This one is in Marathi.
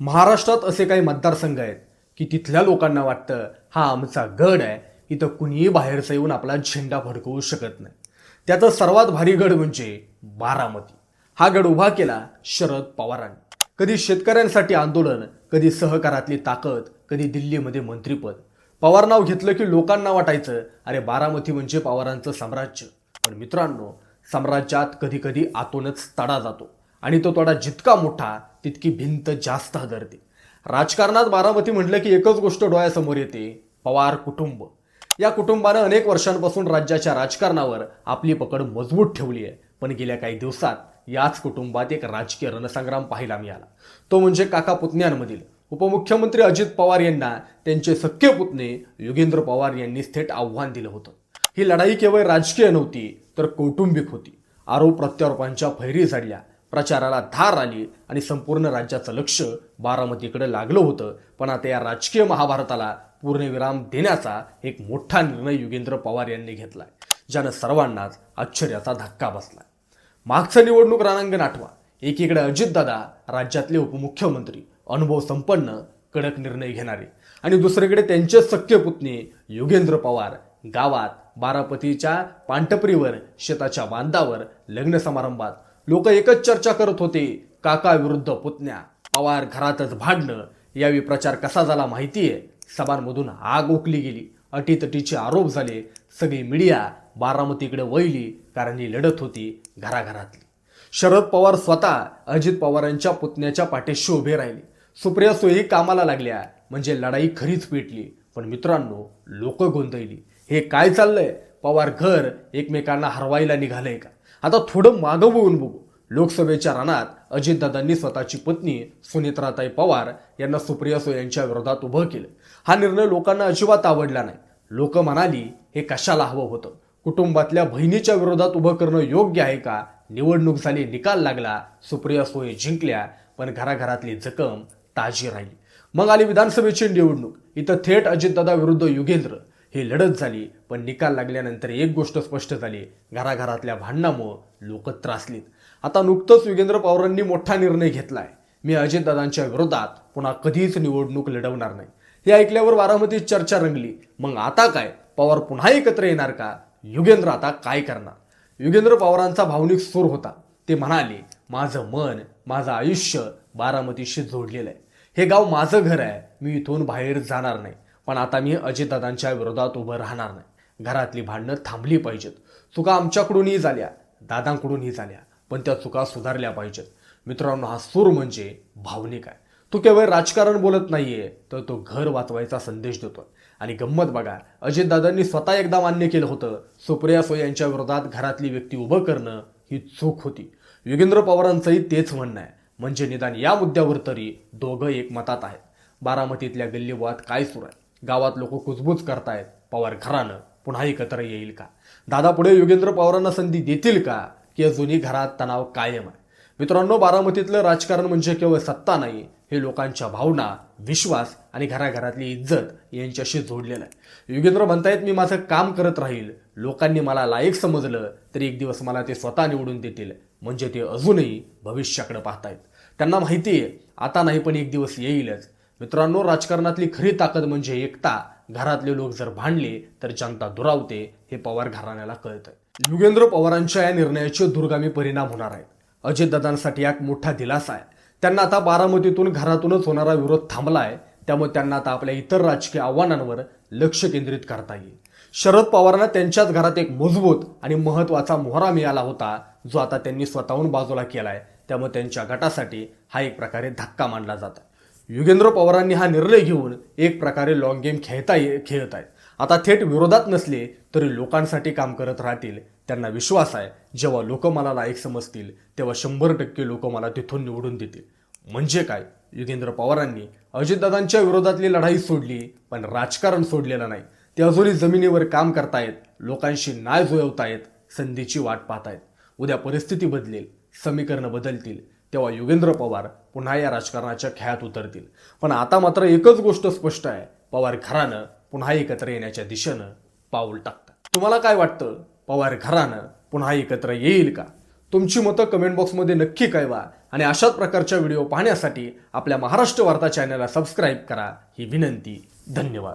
महाराष्ट्रात असे काही मतदारसंघ आहेत की तिथल्या लोकांना वाटतं हा आमचा गड आहे इथं कुणीही बाहेरचं येऊन आपला झेंडा फडकवू शकत नाही. त्याचा सर्वात भारी गड म्हणजे बारामती. हा गड उभा केला शरद पवारांनी. कधी शेतकऱ्यांसाठी आंदोलन कधी सहकारातली ताकद कधी दिल्लीमध्ये मंत्रीपद. पवार नाव घेतलं की लोकांना वाटायचं अरे बारामती म्हणजे पवारांचं साम्राज्य. पण मित्रांनो साम्राज्यात कधी कधी आतूनच तडा जातो. आणि तो तोडा जितका मोठा तितकी भिंत जास्त हदरते. राजकारणात बारामती म्हटलं की एकच गोष्ट डोळ्यासमोर येते पवार कुटुंब. या कुटुंबानं अनेक वर्षांपासून राज्याच्या राजकारणावर आपली पकड मजबूत ठेवली आहे. पण गेल्या काही दिवसात याच कुटुंबात एक राजकीय रणसंग्राम पाहायला मिळाला. तो म्हणजे काका पुतण्यांमधील. उपमुख्यमंत्री अजित पवार यांना त्यांचे सख्य पुतणे योगेंद्र पवार यांनी थेट आव्हान दिलं होतं. ही लढाई केवळ राजकीय नव्हती तर कौटुंबिक होती. आरोप प्रत्यारोपांच्या फैरी झाडल्या. प्रचाराला धार आली आणि संपूर्ण राज्याचं लक्ष बारामतीकडे लागलं होतं. पण आता या राजकीय महाभारताला पूर्णविराम देण्याचा एक मोठा निर्णय युगेंद्र पवार यांनी घेतला ज्यानं सर्वांनाच आश्चर्याचा धक्का बसला मागचं निवडणूक रणांगण आठवा. एकीकडे अजितदादा राज्यातले उपमुख्यमंत्री अनुभव संपन्न कडक निर्णय घेणारे. आणि दुसरीकडे त्यांचे सख्य पुतणे योगेंद्र पवार गावात बारापतीच्या पांटपरीवर शेताच्या बांधावर लग्न समारंभात लोक एकच चर्चा करत होते काका विरुद्ध पुतण्या पवार घरातच भांडणं. यावेळी प्रचार कसा झाला माहिती आहे सभांमधून आग ओकली गेली. अटीतटीचे आरोप झाले. सगळी मीडिया बारामतीकडे वळली कारण ही लढत होती घराघरातली. शरद पवार स्वतः अजित पवारांच्या पुतण्याच्या पाठीशी उभे राहिले. सुप्रिया सुई कामाला लागल्या म्हणजे लढाई खरीच पेटली. पण मित्रांनो लोक गोंधळली. हे काय चाललंय? पवार घर एकमेकांना हरवायला निघालंय का? आता थोडं मागं बघून बघू. लोकसभेच्या रानात अजितदादांनी स्वतःची पत्नी सुनित्राताई पवार यांना सुप्रिया सुळे यांच्या विरोधात उभं केलं. हा निर्णय लोकांना अजिबात आवडला नाही. लोक म्हणाली हे कशाला हवं होतं? कुटुंबातल्या बहिणीच्या विरोधात उभं करणं योग्य आहे का? निवडणूक झाली निकाल लागला सुप्रिया सुळे जिंकल्या पण घराघरातली जखम ताजी राहिली. मग आली विधानसभेची निवडणूक. इथं थेट अजितदादा विरुद्ध युगेंद्र ही लढत झाली पण निकाल लागल्यानंतर एक गोष्ट स्पष्ट झाली. घराघरातल्या भांडणामुळं लोक त्रासलीत. आता नुकतंच युगेंद्र पवारांनी मोठा निर्णय घेतलाय. मी अजितदादांच्या विरोधात पुन्हा कधीच निवडणूक लढवणार नाही. हे ऐकल्यावर बारामतीत चर्चा रंगली. मग आता काय? पवार पुन्हा एकत्र येणार का? युगेंद्र आता काय करणार? युगेंद्र पवारांचा भावनिक सूर होता. ते म्हणाले माझं मन माझं आयुष्य बारामतीशी जोडलेलं आहे. हे गाव माझं घर आहे. मी इथून बाहेर जाणार नाही. पण आता मी अजितदादांच्या विरोधात उभं राहणार नाही. घरातली भांडणं थांबली पाहिजेत. चुका आमच्याकडूनही झाल्या दादांकडूनही झाल्या पण त्या चुका सुधारल्या पाहिजेत. मित्रांनो हा सूर म्हणजे भावनिक आहे. तो केवळ राजकारण बोलत नाहीये तर तो घर वाचवायचा संदेश देतोय. आणि गंमत बघा अजितदादांनी स्वतः एकदा मान्य केलं होतं सुप्रिया सोय यांच्या विरोधात घरातली व्यक्ती उभं करणं ही चूक होती. योगेंद्र पवारांचंही तेच म्हणणं आहे. म्हणजे निदान या मुद्द्यावर तरी दोघं एकमतात आहेत. बारामतीतल्या गल्लीवाद काय सुरू आहे? गावात लोक कुजबूज करतायत पवार घरानं. पुन्हा एकत्र येईल का? दादा पुढे योगेंद्र पवारांना संधी देतील का? की अजूनही घरात तणाव कायम आहे? मित्रांनो बारामतीतलं राजकारण म्हणजे केवळ सत्ता नाही हे लोकांच्या भावना विश्वास आणि घराघरातली इज्जत यांच्याशी जोडलेलं आहे. योगेंद्र म्हणतायत मी माझं काम करत राहील. लोकांनी मला लायक समजलं तरी एक दिवस मला ते स्वतः निवडून देतील. म्हणजे ते अजूनही भविष्याकडे पाहतायत. त्यांना माहिती आहे आता नाही पण एक दिवस येईलच. मित्रांनो राजकारणातली खरी ताकद म्हणजे एकता. घरातले लोक जर भांडले तर जनता दुरावते हे पवार घराण्याला कळतं युगेंद्र पवारांच्या या निर्णयाचे दुर्गामी परिणाम होणार आहेत. अजितदादांसाठी एक मोठा दिलासा आहे. त्यांना आता बारामतीतून घरातूनच होणारा विरोध थांबलाय. त्यामुळे त्यांना आता आपल्या इतर राजकीय आव्हानांवर लक्ष केंद्रित करता येईल. शरद पवारांना त्यांच्याच घरात एक मजबूत आणि महत्त्वाचा मोहरा मिळाला होता जो आता त्यांनी स्वतःहून बाजूला केलाय. त्यामुळे त्यांच्या गटासाठी हा एक प्रकारे धक्का मानला जात आहे युगेंद्र पवारांनी हा निर्णय घेऊन एक प्रकारे लॉंग गेम खेळता ये खेळत आहेत. आता थेट विरोधात नसले तरी लोकांसाठी काम करत राहतील. त्यांना विश्वास आहे. जेव्हा लोक मला लायक समजतील तेव्हा शंभर टक्के लोक मला तिथून निवडून देतील. म्हणजे काय? युगेंद्र पवारांनी अजितदादांच्या विरोधातली लढाई सोडली पण राजकारण सोडलेलं नाही. ते अजूनही जमिनीवर काम करतायत लोकांशी नाय जुळवतायत संधीची वाट पाहतायत. उद्या परिस्थिती बदलेल समीकरणं बदलतील. तेव्हा युगेंद्र पवार पुन्हा या राजकारणाच्या खेळात उतरतील. पण आता मात्र एकच गोष्ट स्पष्ट आहे. पवार घरानं पुन्हा एकत्र येण्याच्या दिशेनं पाऊल टाकतं तुम्हाला काय वाटतं? पवार घरानं पुन्हा एकत्र येईल का? तुमची मतं कमेंट बॉक्समध्ये नक्की कळवा आणि अशाच प्रकारच्या व्हिडिओ पाहण्यासाठी आपल्या महाराष्ट्र वार्ता चॅनलला सबस्क्राईब करा. ही विनंती. धन्यवाद.